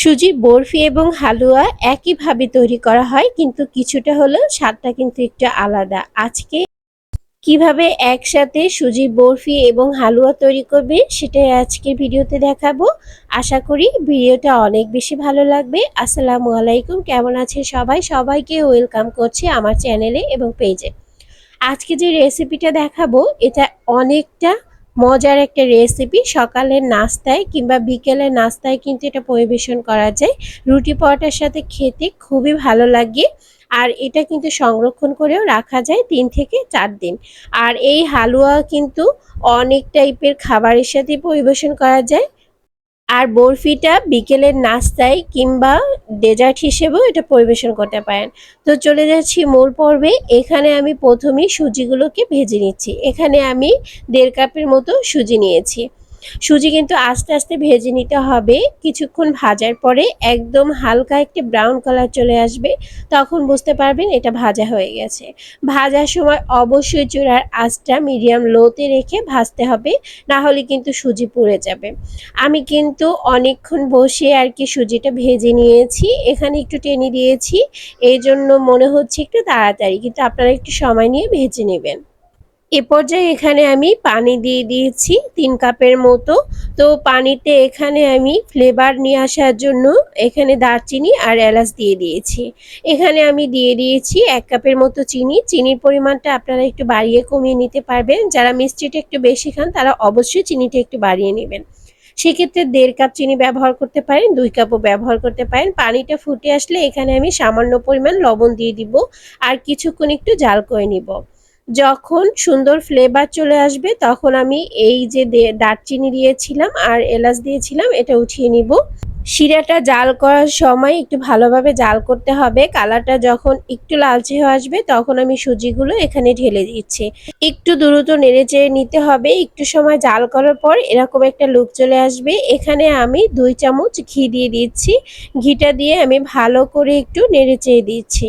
সুজি, বরফি এবং হালুয়া একইভাবে তৈরি করা হয়, কিন্তু কিছুটা হলেও স্বাদটা কিন্তু একটু আলাদা। আজকে কীভাবে একসাথে সুজি, বরফি এবং হালুয়া তৈরি করবে সেটাই আজকে ভিডিওতে দেখাবো। আশা করি ভিডিওটা অনেক বেশি ভালো লাগবে। আসসালামু আলাইকুম, কেমন আছে সবাই? সবাইকে ওয়েলকাম করছি আমার চ্যানেলে এবং পেজে। আজকে যে রেসিপিটা দেখাবো, এটা অনেকটা মজার একটা রেসিপি সকালের নাস্তায় কিংবা বিকেলের নাস্তায় কিন্তু এটা পরিবেশন করা যায়। রুটি পরোটার সাথে খেতে খুবই ভালো লাগে আর এটা কিন্তু সংরক্ষণ করেও রাখা যায় তিন থেকে চার দিন। আর এই হালুয়া কিন্তু অনেক টাইপের খাবারের সাথে পরিবেশন করা যায়। আর বরফিটা বিকেলের নাস্তায় কিংবা ডেজার্ট হিসেবেও এটা পরিবেশন করতে পারেন। তো চলে যাচ্ছি মূল পর্বে। এখানে আমি প্রথমেই সুজিগুলোকে ভেজে নিচ্ছি। এখানে আমি দেড় কাপের মতো সুজি নিয়েছি। সুজি কিন্তু আস্তে আস্তে ভেজে নিতে হবে। কিছুক্ষণ ভাজার পরে একদম হালকা একটি ব্রাউন কালার চলে আসবে। তখন বুঝতে পারবেন এটা ভাজা হয়ে গেছে। ভাজার সময় অবশ্যই চূড়ার আঁচটা মিডিয়াম লোতে রেখে ভাজতে হবে, না হলে কিন্তু সুজি পুড়ে যাবে। আমি কিন্তু অনেকক্ষণ বসে আর কি সুজিটা ভেজে নিয়েছি। এখানে একটু টেনে দিয়েছি। এই জন্য মনে হচ্ছে একটু তাড়াতাড়ি, কিন্তু আপনারা একটু সময় নিয়ে ভেজে নেবেন। এ পর্যায়ে এখানে আমি পানি দিয়ে দিয়েছি তিন কাপের মতো। তো পানিতে এখানে আমি ফ্লেভার নিয়ে আসার জন্য এখানে দারচিনি আর এলাচ দিয়ে দিয়েছি। এখানে আমি দিয়ে দিয়েছি এক কাপের মতো চিনি। চিনির পরিমাণটা আপনারা একটু বাড়িয়ে কমিয়ে নিতে পারবেন। যারা মিষ্টিটা একটু বেশি খান, তারা অবশ্যই চিনিটা একটু বাড়িয়ে নেবেন। সেক্ষেত্রে দেড় কাপ চিনি ব্যবহার করতে পারেন, দুই কাপও ব্যবহার করতে পারেন। পানিটা ফুটে আসলে এখানে আমি সামান্য পরিমাণ লবণ দিয়ে দিব আর কিছুক্ষণ একটু জাল করে নিব। যখন সুন্দর ফ্লেভার চলে আসবে, তখন আমি এই যে দারচিনি দিয়েছিলাম আর এলাচ দিয়েছিলাম, এটা উঠিয়ে নিব। শিরাটা জাল করার সময় একটু ভালোভাবে জাল করতে হবে। কালারটা যখন একটু লালচে হয়ে আসবে, তখন আমি সুজিগুলো এখানে ঢেলে দিচ্ছি। একটু দ্রুত নেড়ে চেড়ে নিতে হবে। একটু সময় জাল করার পর এরকম একটা লুক চলে আসবে। এখানে আমি দুই চামচ ঘি দিয়ে দিচ্ছি। ঘিটা দিয়ে আমি ভালো করে একটু নেড়ে চেড়ে দিচ্ছি।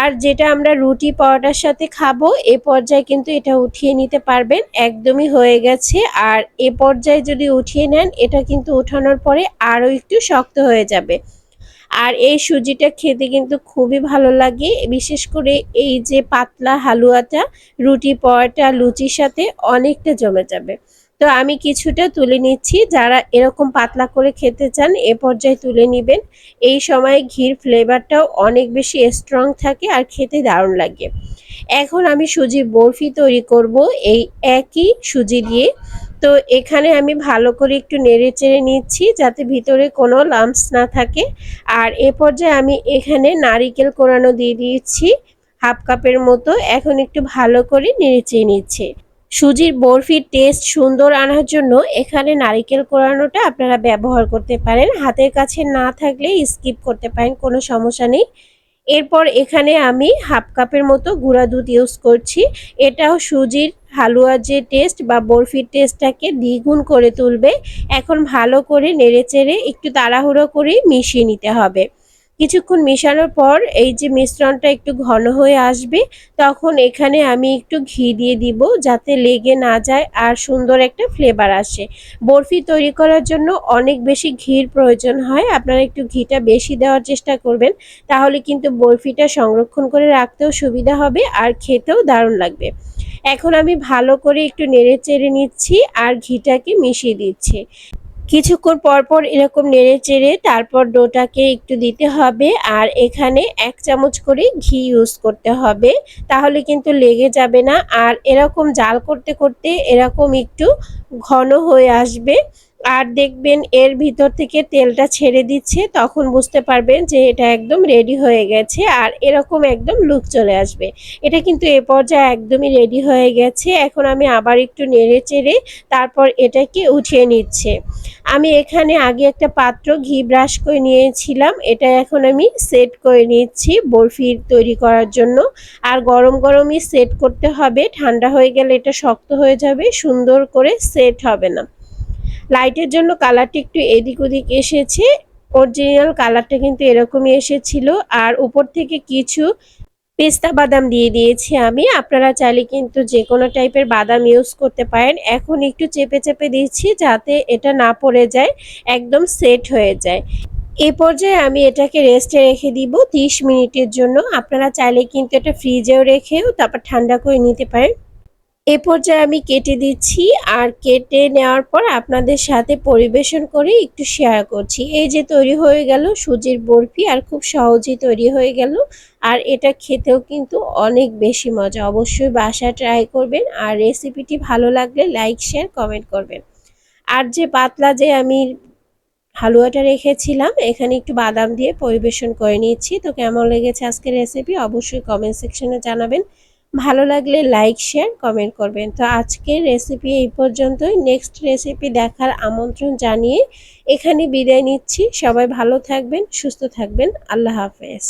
আর যেটা আমরা রুটি পরোটার সাথে খাব, এ পর্যায়ে কিন্তু এটা উঠিয়ে নিতে পারবেন, একদমই হয়ে গেছে। আর এ পর্যায়ে যদি উঠিয়ে নেন, এটা কিন্তু উঠানোর পরে আরও একটু শক্ত হয়ে যাবে। আর এই সুজিটা খেতে কিন্তু খুবই ভালো লাগে, বিশেষ করে এই যে পাতলা হালুয়াটা, রুটি, পরোটা, লুচির সাথে অনেকটা জমে যাবে। তো আমি কিছুটা তুলে নিচ্ছি। যারা এরকম পাতলা করে খেতে চান, এ পর্যায়ে তুলে নেবেন। এই সময় ঘির ফ্লেভারটাও অনেক বেশি স্ট্রং থাকে আর খেতে দারুণ লাগে। এখন আমি সুজি বরফি তৈরি করব এই একই সুজি দিয়ে। তো এখানে আমি ভালো করে একটু নেড়ে চেড়ে নিচ্ছি যাতে ভিতরে কোনো লাম্পস না থাকে। আর এ পর্যায়ে আমি এখানে নারিকেল কোরানো দিয়ে দিয়েছি হাফ কাপের মতো। এখন একটু ভালো করে নেড়ে চেয়ে নিচ্ছে। সুজির বরফির টেস্ট সুন্দর আনার জন্য এখানে নারিকেল কোরানোটা আপনারা ব্যবহার করতে পারেন। হাতের কাছে না থাকলে স্কিপ করতে পারেন, কোনো সমস্যা নেই। এরপর এখানে আমি হাফ কাপের মতো গুঁড়া দুধ ইউজ করছি। এটাও সুজির হালুয়ার যে টেস্ট বা বরফির টেস্টটাকে দ্বিগুণ করে তুলবে। এখন ভালো করে নেড়েচেড়ে একটু তাড়াহুড়ো করে মিশিয়ে নিতে হবে। কিছুক্ষণ মেশানোর পর এই যে মিশ্রণটা একটু ঘন হয়ে আসবে, তখন এখানে আমি একটু ঘি দিয়ে দিব যাতে লেগে না যায় আর সুন্দর একটা ফ্লেভার আসে। বরফি তৈরি করার জন্য অনেক বেশি ঘির প্রয়োজন হয়, আপনারা একটু ঘিটা বেশি দেওয়ার চেষ্টা করবেন, তাহলে কিন্তু বরফিটা সংরক্ষণ করে রাখতেও সুবিধা হবে আর খেতেও দারুণ লাগবে। এখন আমি ভালো করে একটু নেড়ে চেড়ে নিচ্ছি আর ঘিটাকে মিশিয়ে দিচ্ছি। কিছুক্ষণ পরপর পর এরকম নেড়ে চেড়ে তারপর ডোটাকে একটু দিতে হবে আর এখানে এক চামচ করে ঘি ইউজ করতে হবে, তাহলে কিন্তু লেগে যাবে না। আর এরকম জাল করতে করতে এরকম একটু ঘন হয়ে আসবে। আর দেখবেন এর ভিতর থেকে তেলটা ছেড়ে দিচ্ছে, তখন বুঝতে পারবেন যে এটা একদম রেডি হয়ে গেছে আর এরকম একদম লুক চলে আসবে। এটা কিন্তু এ পর্যায়ে একদমই রেডি হয়ে গেছে। এখন আমি আবার একটু নেড়ে চেড়ে তারপর এটাকে উঠিয়ে নিচ্ছে। আমি এখানে আগে একটা পাত্র ঘি ব্রাশ করে নিয়েছিলাম। এটা এখন আমি সেট করে নিচ্ছি বরফি তৈরি করার জন্য। আর গরম গরমই সেট করতে হবে। ঠান্ডা হয়ে গেলে এটা শক্ত হয়ে যাবে, সুন্দর করে সেট হবে না। লাইটের জন্য কালারটি একটু এদিক ওদিক এসেছে। অরিজিনাল কালারটা কিন্তু এরকমই এসেছিল। আর উপর থেকে কিছু পেস্তা বাদাম দিয়ে দিয়েছি আমি। আপনারা চাইলে কিন্তু যে কোনো টাইপের বাদাম ইউজ করতে পারেন। এখন একটু চেপে চেপে দিচ্ছি যাতে এটা না পড়ে যায়, একদম সেট হয়ে যায়। এ পর্যায়ে আমি এটাকে রেস্টে রেখে দিব 30 মিনিটের জন্য। আপনারা চাইলে কিন্তু এটা ফ্রিজেও রেখেও তারপর ঠান্ডা করে নিতে পারেন। এ পর্যায়ে আমি কেটে দিচ্ছি আর কেটে নেওয়ার পর আপনাদের সাথে পরিবেশন করে একটু শেয়ার করছি। এই যে তৈরি হয়ে গেল সুজির বরফি আর খুব সহজেই তৈরি হয়ে গেল আর এটা খেতেও কিন্তু অনেক বেশি মজা। অবশ্যই বাসায় ট্রাই করবেন আর রেসিপিটি ভালো লাগলে লাইক শেয়ার কমেন্ট করবেন। আর যে পাতলা যে আমি হালুয়াটা রেখেছিলাম, এখানে একটু বাদাম দিয়ে পরিবেশন করে নিচ্ছি। তো কেমন লেগেছে আজকের রেসিপি অবশ্যই কমেন্ট সেকশনে জানাবেন। ভালো লাগলে লাইক শেয়ার কমেন্ট করবেন। তো আজকের রেসিপি এই পর্যন্তই। নেক্সট রেসিপি দেখার আমন্ত্রণ জানিয়ে এখানে বিদায় নিচ্ছি। সবাই ভালো থাকবেন, সুস্থ থাকবেন। আল্লাহ হাফেজ।